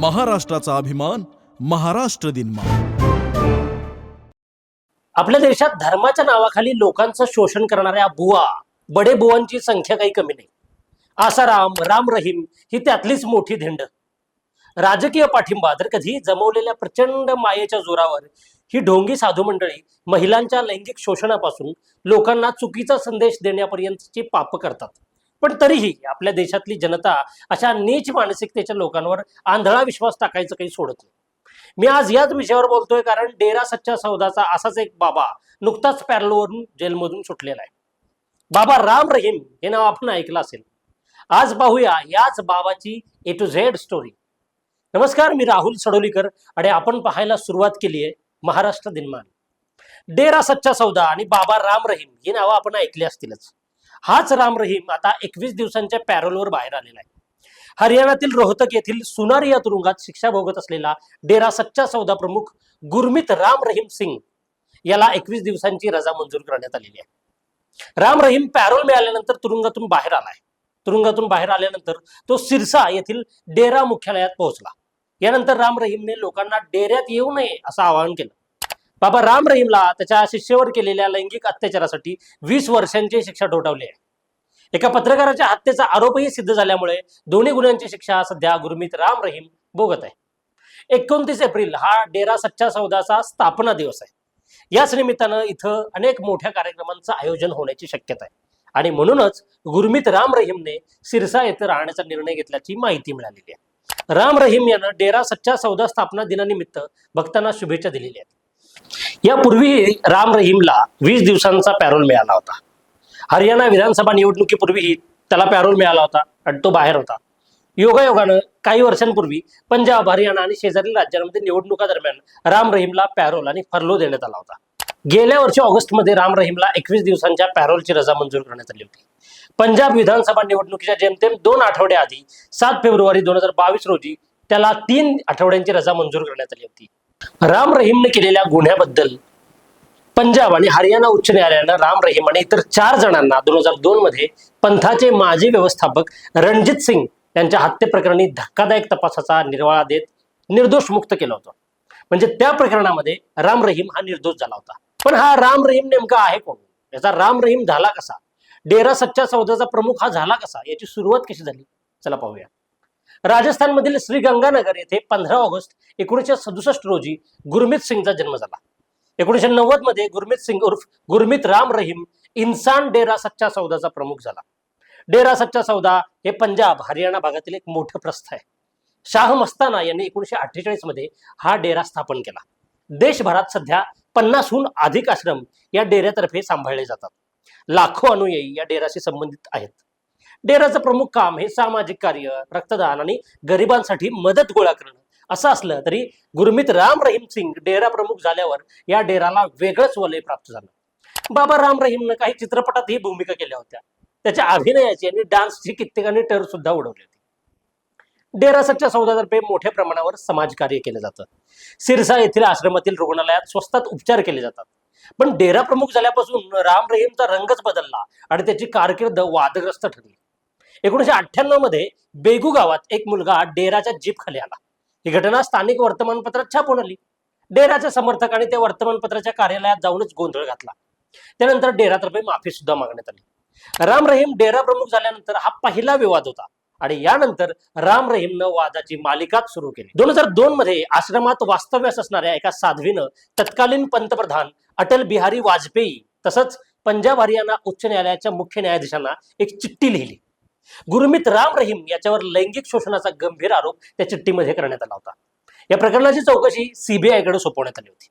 महाराष्ट्राचा अभिमान महाराष्ट्र दिनमा आपल्या देशात धर्माच्या नावाखाली लोकांचं शोषण करणाऱ्या बुवा बडे बुवांची संख्या काही कमी नाही. आसाराम राम रहीम ही त्यातलीच मोठी धिंड. राजकीय पाठिंबा तर कधी जमवलेल्या प्रचंड मायेच्या जोरावर ही ढोंगी साधू मंडळी महिलांच्या लैंगिक शोषणापासून लोकांना चुकीचा संदेश देण्यापर्यंतची पाप करतात. पण तरीही आपल्या देशातली जनता अशा नीच मानसिकतेच्या लोकांवर आंधळा विश्वास टाकायचं काही सोडत नाही. मी आज याच विषयावर बोलतोय कारण डेरा सच्चा सौदाचा असाच एक बाबा नुकताच पॅरलोवरून जेलमधून सुटलेला आहे. बाबा राम रहीम हे नाव आपण ऐकलं असेल. आज पाहूया याच बाबाची ए टू झेड स्टोरी नमस्कार मी राहुल सडोलीकर आणि आपण पाहायला सुरुवात केली आहे महाराष्ट्र दिनमान. डेरा सच्चा सौदा आणि बाबा राम रहीम ही नावं आपण ऐकली असतीलच. हाच राम रहीम आता एकवीस दिवसांच्या पॅरोलवर बाहेर आलेला आहे. हरियाणातील रोहतक येथील सुनार या तुरुंगात शिक्षा भोगत असलेला डेरा सच्चा सौदा प्रमुख गुरमीत राम रहीम सिंग याला एकवीस दिवसांची रजा मंजूर करण्यात आलेली आहे. राम रहीम पॅरोल मिळाल्यानंतर तुरुंगातून बाहेर आलाय तुरुंगातून बाहेर आल्यानंतर तो सिरसा येथील डेरा मुख्यालयात पोहोचला. यानंतर राम रहीमने लोकांना डेऱ्यात येऊ नये असं आवाहन केलं. बाबा राम रहीमला त्याच्या शिष्येवर केलेल्या लैंगिक अत्याचारासाठी वीस वर्षांची शिक्षा ठोठावली आहे. एका पत्रकाराच्या हत्येचा आरोपही सिद्ध झाल्यामुळे दोन्ही गुन्ह्यांची शिक्षा सध्या गुरमीत राम रहीम भोगत आहे. एकोणतीस एप्रिल हा डेरा सच्चा सौदाचा स्थापना दिवस आहे. याच निमित्तानं इथं अनेक मोठ्या कार्यक्रमांचं आयोजन होण्याची शक्यता आहे. आणि म्हणूनच गुरमीत राम रहीमने सिरसा येथे राहण्याचा निर्णय घेतल्याची माहिती मिळालेली आहे. राम रहीम यानं डेरा सच्चा सौदा स्थापना दिनानिमित्त भक्तांना शुभेच्छा दिलेल्या आहेत. यापूर्वी राम रहीमला वीस दिवसांचा पॅरोल मिळाला होता. हरियाणा विधानसभा निवडणुकीपूर्वीही त्याला पॅरोल मिळाला होता आणि तो बाहेर होता. योगायोगानं काही वर्षांपूर्वी पंजाब हरियाणा आणि शेजारील राज्यांमध्ये निवडणुका दरम्यान राम रहीमला पॅरोल आणि फरलो देण्यात आला होता. गेल्या वर्षी ऑगस्टमध्ये राम रहीमला एकवीस दिवसांच्या पॅरोलची रजा मंजूर करण्यात आली होती. पंजाब विधानसभा निवडणुकीच्या जेमतेम दोन आठवड्याआधी आधी सात फेब्रुवारी दोन हजार बावीस रोजी त्याला तीन आठवड्यांची रजा मंजूर करण्यात आली होती. राम रहीमने केलेल्या गुन्ह्याबद्दल पंजाब आणि हरियाणा उच्च न्यायालयानं राम रहीम आणि इतर चार जणांना दोन हजार दोन मध्ये पंथाचे माजी व्यवस्थापक रणजित सिंग यांच्या हत्येप्रकरणी धक्कादायक तपासाचा निर्वाळा देत निर्दोष मुक्त केलं होतं. म्हणजे त्या प्रकरणामध्ये राम रहीम हा निर्दोष झाला होता. पण हा राम रहीम नेमका आहे कोण? याचा राम रहीम झाला कसा? डेरा सच्चा सौदाचा प्रमुख हा झाला कसा? याची सुरुवात कशी झाली? चला पाहूया. राजस्थानमधील श्री गंगानगर येथे पंधरा ऑगस्ट एकोणीसशे सदुसष्ट रोजी गुरमीत सिंगचा जन्म झाला. एकोणीसशे नव्वदमध्ये गुरमीत सिंग उर्फ गुरमीत राम रहीम इन्सान डेरा सच्चा सौदाचा प्रमुख झाला. डेरा सच्चा सौदा हे पंजाब हरियाणा भागातील एक मोठं प्रस्थ आहे. शाह मस्ताना यांनी एकोणीसशे अठ्ठेचाळीसमध्ये हा डेरा स्थापन केला. देशभरात सध्या पन्नासहून अधिक आश्रम या डेऱ्यातर्फे सांभाळले जातात. लाखो अनुयायी या डेराशी संबंधित आहेत. डेराचं प्रमुख काम हे सामाजिक कार्य रक्तदान आणि गरिबांसाठी मदत गोळा करणं. असं असलं तरी गुरमीत राम रहीम सिंग डेरा प्रमुख झाल्यावर या डेराला वेगळंच वलय प्राप्त झालं. बाबा राम रहीमनं काही चित्रपटात ही भूमिका केल्या होत्या. त्याच्या अभिनयाची आणि डान्सची कित्येकांनी टर सुद्धा उडवली होती. डेरा सच्च्या सौदातर्फे मोठ्या प्रमाणावर समाजकार्य केलं जातं. सिरसा येथील आश्रमातील रुग्णालयात स्वस्तात उपचार केले जातात. पण डेरा प्रमुख झाल्यापासून राम रहीमचा रंगच बदलला आणि त्याची कारकीर्द वादग्रस्त ठरली. एकोणीशे अठ्ठ्याण्णवमध्ये बेगू गावात एक मुलगा डेराच्या जीप खाली आला. ही घटना स्थानिक वर्तमानपत्रात छापून आली. डेराच्या समर्थकांनी त्या वर्तमानपत्राच्या कार्यालयात जाऊनच गोंधळ घातला. त्यानंतर डेरातर्फे माफी सुद्धा मागण्यात आली. राम रहीम डेरा प्रमुख झाल्यानंतर हा पहिला विवाद होता आणि यानंतर राम रहीमनं वादाची मालिकाच सुरू केली. दोन हजार दोन मध्ये आश्रमात वास्तव्यास असणाऱ्या एका साध्वीनं तत्कालीन पंतप्रधान अटल बिहारी वाजपेयी तसंच पंजाब हरियाणा उच्च न्यायालयाच्या मुख्य न्यायाधीशांना एक चिठ्ठी लिहिली. गुरुमित राम रहीम याच्यावर लैंगिक शोषणाचा गंभीर आरोप त्या चिठ्ठीमध्ये करण्यात आला होता. या प्रकरणाची चौकशी सीबीआयकडे सोपवण्यात आली होती.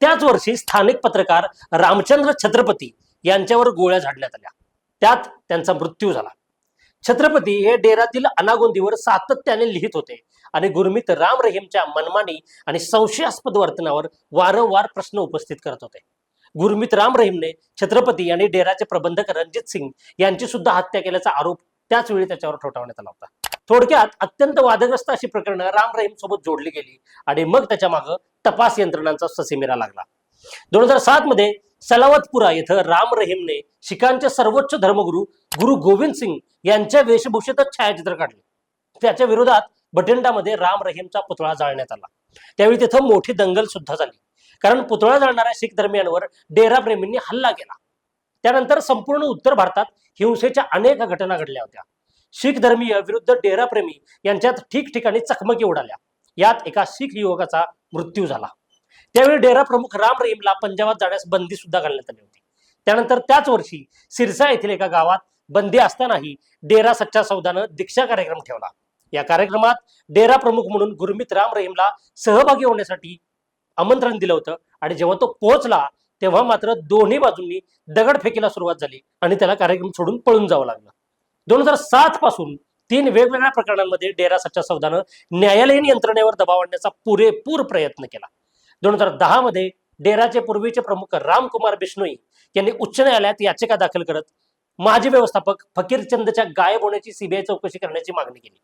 त्याच वर्षी स्थानिक पत्रकार रामचंद्र छत्रपती यांच्यावर गोळ्या झाडण्यात आल्या. त्यात त्यांचा मृत्यू झाला. छत्रपती हे डेरातील अनागोंदीवर सातत्याने लिहित होते आणि गुरमीत राम रहीमच्या मनमानी आणि संशयास्पद वर्तनावर वारंवार प्रश्न उपस्थित करत होते. गुरमित राम रहीमने छत्रपती आणि डेराचे प्रबंधक रणजित सिंग यांची सुद्धा हत्या केल्याचा आरोप त्याच वेळी त्याच्यावर ठोठावण्यात आला होता. थोडक्यात अत्यंत वादग्रस्त अशी प्रकरणं राम रहीम सोबत जोडली गेली आणि मग त्याच्या मागं तपास यंत्रणांचा ससेमिरा लागला. दोन हजार सात मध्ये सलावतपुरा येथं राम रहीमने शिखांचे सर्वोच्च धर्मगुरू गुरु गोविंद सिंग यांच्या वेशभूषेतच छायाचित्र काढले. त्याच्या विरोधात बठिंडामध्ये राम रहीमचा पुतळा जाळण्यात आला. त्यावेळी तिथं मोठी दंगल सुद्धा झाली. कारण पुतळा जाळणाऱ्या शीख धर्मियांवर डेरा प्रेमींनी हल्ला केला. त्यानंतर संपूर्ण उत्तर भारतात हिंसेच्या अनेक घटना घडल्या होत्या. शीख धर्मीय विरुद्ध डेरा प्रेमी यांच्यात ठिकठिकाणी चकमकी उडाल्या. यात एका शीख युवकाचा मृत्यू झाला. त्यावेळी डेरा प्रमुख राम रहीमला पंजाबात जाण्यास बंदी सुद्धा घालण्यात आली होती. त्यानंतर त्याच वर्षी सिरसा येथील एका गावात बंदी असतानाही डेरा सच्चा सौदानं दीक्षा कार्यक्रम ठेवला. या कार्यक्रमात डेरा प्रमुख म्हणून गुरमीत राम रहीमला सहभागी होण्यासाठी आमंत्रण दिलं होतं आणि जेव्हा तो पोहोचला तेव्हा मात्र दोन्ही बाजूंनी दगडफेकीला सुरुवात झाली आणि त्याला कार्यक्रम सोडून पळून जावं लागलं. दोन हजार सात पासून तीन वेगवेगळ्या प्रकरणांमध्ये डेरा सच्चा सौदानं न्यायालयीन यंत्रणेवर दबाव आणण्याचा पुरेपूर प्रयत्न केला. दोन हजार दहा मध्ये डेराचे पूर्वीचे प्रमुख रामकुमार बिष्णोई यांनी उच्च न्यायालयात याचिका दाखल करत माजी व्यवस्थापक फकीरचंदच्या गायब होण्याची सीबीआय चौकशी करण्याची मागणी केली.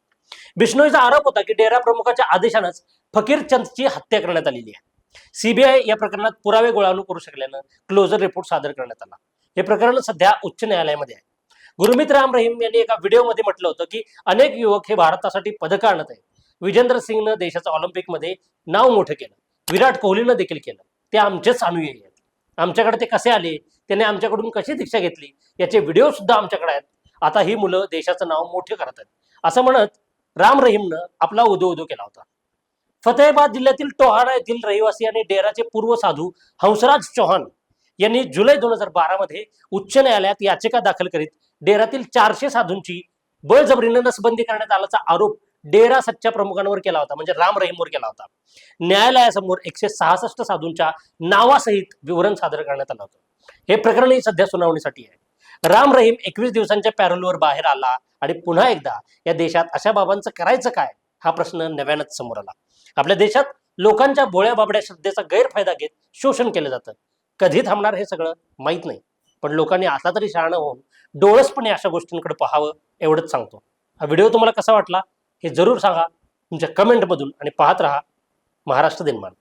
बिष्णोईचा आरोप होता की डेरा प्रमुखाच्या आदेशानंच फकीरचंदची हत्या करण्यात आलेली आहे. सीबीआय या प्रकरणात पुरावे गोळा करू शकल्यानं क्लोजर रिपोर्ट सादर करण्यात आला. हे प्रकरण सध्या उच्च न्यायालयामध्ये आहे. गुरुमित राम रहीम यांनी एका व्हिडिओमध्ये म्हटलं होतं की अनेक युवक हे भारतासाठी पदकं आणत आहेत. विजेंद्र सिंगनं देशाचं ऑलिम्पिकमध्ये नाव मोठं केलं. विराट कोहलीनं देखील केलं. ते आमचेच अनुयायी आहेत आमच्याकडे ते कसे आले? त्याने आमच्याकडून कशी दीक्षा घेतली? याचे व्हिडिओ सुद्धा आमच्याकडे आहेत. आता ही मुलं देशाचं नाव मोठे करत आहेत. असं म्हणत राम रहीमनं आपला उदो उदो केला होता. फतेहाबाद जिल्ह्यातील टोहाडा येथील रहिवासी आणि डेराचे पूर्व साधू हंसराज चौहान यांनी जुलै दोन हजार बारा मध्ये उच्च न्यायालयात याचिका दाखल करीत डेरातील चारशे साधूंची बळजबरीनं नसबंदी करण्यात आल्याचा आरोप डेरा सच्च्या प्रमुखांवर केला होता म्हणजे राम रहीमवर केला होता. न्यायालयासमोर एकशे सहासष्ट साधूंच्या नावासहित विवरण सादर करण्यात आलं होतं. हे प्रकरणही सध्या सुनावणीसाठी आहे. राम रहीम एकवीस दिवसांच्या पॅरोलवर बाहेर आला आणि पुन्हा एकदा या देशात अशा बाबांचं करायचं काय? हा प्रश्न नव्यानच समोर आला. आपल्या देशात लोकांच्या भोळ्या बाबड्या श्रद्धेचा गैरफायदा घेत शोषण केलं जातं. कधी थांबणार हे सगळं माहीत नाही. पण लोकांनी आता तरी शहाणं होऊन डोळसपणे अशा गोष्टींकडे पाहावं एवढंच सांगतो. हा व्हिडिओ तुम्हाला कसा वाटला हे जरूर सांगा. तुमच्या कमेंटमधून आणि पाहत राहा. महाराष्ट्र दिनमान.